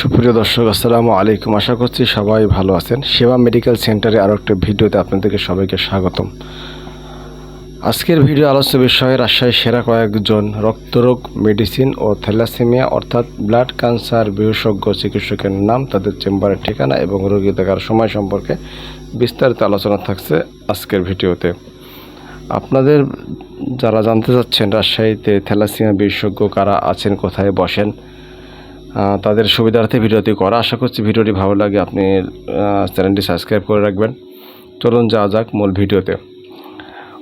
সুপ্রিয় দর্শক, আসসালামু আলাইকুম। আশা করছি সবাই ভালো আছেন। সেবা মেডিকেল সেন্টারে আরও একটা ভিডিওতে আপনাদেরকে সবাইকে স্বাগতম। আজকের ভিডিও আলোচ্য বিষয়ে রাজশাহী সেরা কয়েকজন রক্তরোগ মেডিসিন ও থ্যালাসেমিয়া অর্থাৎ ব্লাড ক্যান্সার বিশেষজ্ঞ চিকিৎসকের নাম, তাদের চেম্বারের ঠিকানা এবং রোগী দেখার সময় সম্পর্কে বিস্তারিত আলোচনা থাকছে আজকের ভিডিওতে। আপনাদের যারা জানতে চাচ্ছেন রাজশাহীতে থ্যালাসেমিয়া বিশেষজ্ঞ কারা আছেন, কোথায় বসেন তাদের সুবিধার্থে ভিডিওটি করা। আশা করছি ভিডিওটি ভালো লাগে, আপনি চ্যানেলটি সাবস্ক্রাইব করে রাখবেন। চলুন যাওয়া যাক মূল ভিডিওতে।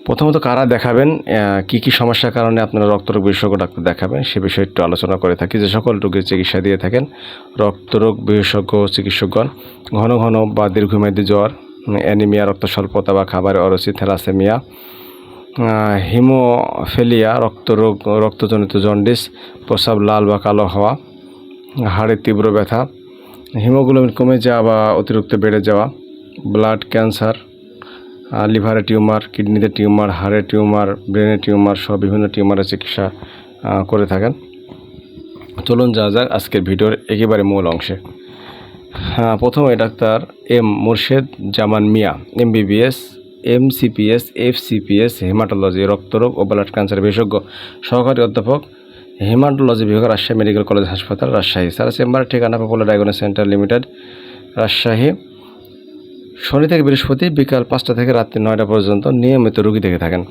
প্রথমত কারা দেখাবেন কি কি সমস্যার কারণে আপনারা রক্তরোগ বিশেষজ্ঞ ডাক্তার দেখাবেন, সে বিষয়ে একটু আলোচনা করে থাকি। যে সকল রোগের চিকিৎসা দিয়ে থাকেন, রক্তরোগ বিশেষজ্ঞ চিকিৎসকগণ, ঘন ঘন বা দীর্ঘমেয়াদী জ্বর, অ্যানিমিয়া রক্ত স্বল্পতা বা খাবারে অরুচি থ্যালাসেমিয়া হিমোফেলিয়া, রক্তরোগ, রক্তজনিত জন্ডিস, প্রস্রাব লাল বা কালো হওয়া হাড়ের তীব্র ব্যথা, হিমোগ্লোবিন কমে যাওয়া বা অতিরিক্ত বেড়ে যাওয়া ব্লাড ক্যান্সার লিভারের টিউমার কিডনিতে টিউমার হাড়ের টিউমার ব্রেনের টিউমার সহ বিভিন্ন টিউমারের চিকিৎসা করে থাকেন। চলুন যা যাক আজকের ভিডিওর একেবারে মূল অংশে। হ্যাঁ প্রথমে doctor M Murshed Zaman Mia, MBBS, MCPS, FCPS, haematology, রক্তরোগ ও ব্লাড ক্যান্সার বিশেষজ্ঞ, সহকারী অধ্যাপক হেমাটোলজি বিভাগ রাজশাহী মেডিকেল কলেজ হাসপাতাল, রাজশাহী। স্যার চেম্বারের ঠিকানা popular diagnostic centre limited, Rajshahi. শনি থেকে বৃহস্পতি বিকাল পাঁচটা থেকে রাত্রি নয়টা পর্যন্ত নিয়মিত রোগী দেখে থাকেন।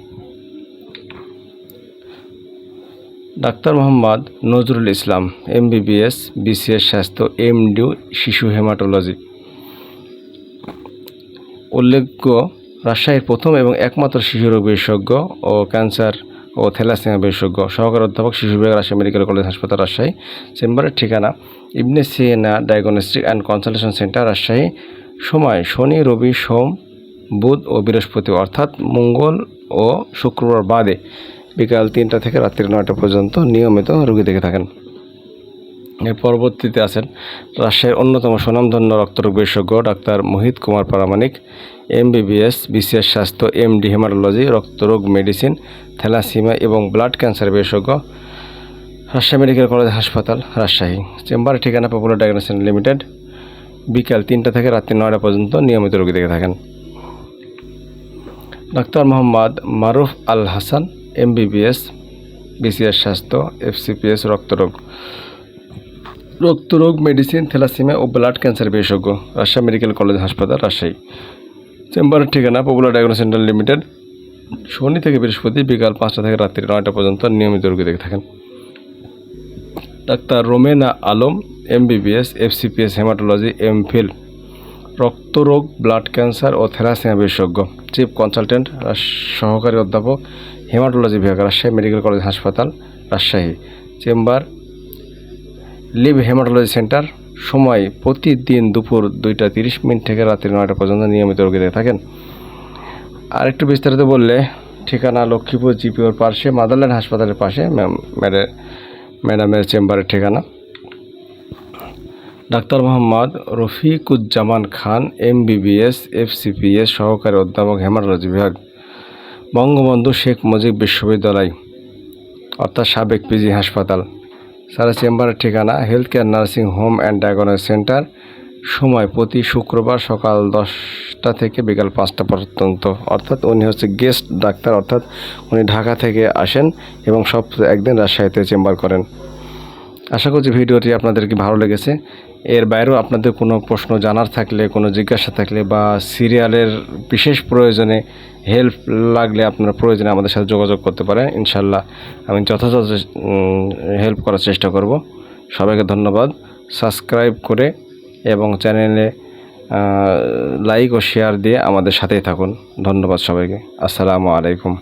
Doctor Mohammad Nazrul Islam M MBBS, BCS, স্বাস্থ্য, এমডিউ, শিশু হেমাটোলজি। উল্লেখ্য, রাজশাহীর প্রথম এবং একমাত্র শিশু রোগ বিশেষজ্ঞ ও ক্যান্সার ও থ্যালাসেমিয়া বিশেষজ্ঞ। সহকারী অধ্যাপক শিশু বিভাগ রাজশাহী মেডিকেল কলেজ হাসপাতাল রাজশাহী চেম্বারের ঠিকানা Ibn Sina diagnostic and consultation centre Rajshahi. সময়, শনি, রবি, সোম, বুধ ও বৃহস্পতি, অর্থাৎ মঙ্গল ও শুক্রবার বাদে বিকাল তিনটা থেকে রাত্রি নয়টা পর্যন্ত নিয়মিত রুগী দেখে থাকেন। এর পরবর্তীতে আছেন রাজশাহীর অন্যতম সুনামধন্য রক্তরোগ বিশেষজ্ঞ doctor Mohit Kumar Paramanik MBBS, BCS স্বাস্থ্য, এমডি হেমাটোলজি, রক্তরোগ মেডিসিন থ্যালাসিমা এবং ব্লাড ক্যান্সার বিশেষজ্ঞ, রাজশাহী মেডিকেল কলেজ হাসপাতাল, রাজশাহী। চেম্বারের ঠিকানা পপুলার ডায়াগনোসিস লিমিটেড, বিকাল তিনটা থেকে রাত্রি নয়টা পর্যন্ত নিয়মিত রোগী দেখে থাকেন। Doctor Mohammad Maruf Al Hasan, MBBS, BCS স্বাস্থ্য, এফসিপিএস রক্তরোগ। রক্তরোগ, মেডিসিন, থ্যালাসিমিয়া ও ব্লাড ক্যান্সার বিশেষজ্ঞ, রাজশাহী মেডিকেল কলেজ হাসপাতাল, রাজশাহী। চেম্বারের ঠিকানা, পপুলার ডায়াগনোস সেন্টার লিমিটেড। শনি থেকে বৃহস্পতি বিকাল পাঁচটা থেকে রাত্রি নয়টা পর্যন্ত নিয়মিত রোগী দেখে থাকেন। Doctor Romena Alam, MBBS, FCPS, haematology, MPhil, রক্তরোগ, blood cancer ও থ্যালাসেমিয়া বিশেষজ্ঞ। চিফ কনসালটেন্ট, সহকারী অধ্যাপক, হেমাটোলজি বিভাগ, রাজশাহী মেডিকেল কলেজ হাসপাতাল, Rajshahi. Chamber live haematology centre, সময় প্রতিদিন দুপুর দুইটা তিরিশ মিনিট থেকে রাত্রি নয়টা পর্যন্ত নিয়মিত রোগী দেখে থাকেন। আর একটু বিস্তারিত বললে, ঠিকানা লক্ষ্মীপুর জিপিওর পাশে, মাদারল্যান্ড হাসপাতালের পাশে, ম্যাম- ম্যাডে- ম্যাডামের চেম্বারের ঠিকানা। Doctor Mohammad Rafiquzzaman Khan M MBBS, FCPS সহকারী অধ্যাপক, হেমাটোলজি বিভাগ। বঙ্গবন্ধু শেখ মুজিব বিশ্ববিদ্যালয়, অর্থাৎ সাবেক পিজি হাসপাতাল। সারা চেম্বারের ঠিকানা health care nursing home and diagnostic centre সময় প্রতি শুক্রবার সকাল দশটা থেকে বিকাল পাঁচটা পর্যন্ত। অর্থাৎ উনি হচ্ছে গেস্ট ডাক্তার, অর্থাৎ উনি ঢাকা থেকে আসেন এবং সব একদিন রাজশাহীতে চেম্বার করেন। আশা করছি ভিডিওটি আপনাদেরকে ভালো লেগেছে। এর বাইরেও আপনাদের কোনো প্রশ্ন জানার থাকলে, কোনো জিজ্ঞাসা থাকলে বা সিরিয়ালের বিশেষ প্রয়োজনে হেল্প লাগলে আপনার প্রয়োজনে আমাদের সাথে যোগাযোগ করতে পারেন। ইনশাল্লাহ আমি যথাযথ হেল্প করার চেষ্টা করব। সবাইকে ধন্যবাদ। সাবস্ক্রাইব করে এবং চ্যানেলে লাইক ও শেয়ার দিয়ে আমাদের সাথেই থাকুন। ধন্যবাদ সবাইকে। আসসালামু আলাইকুম।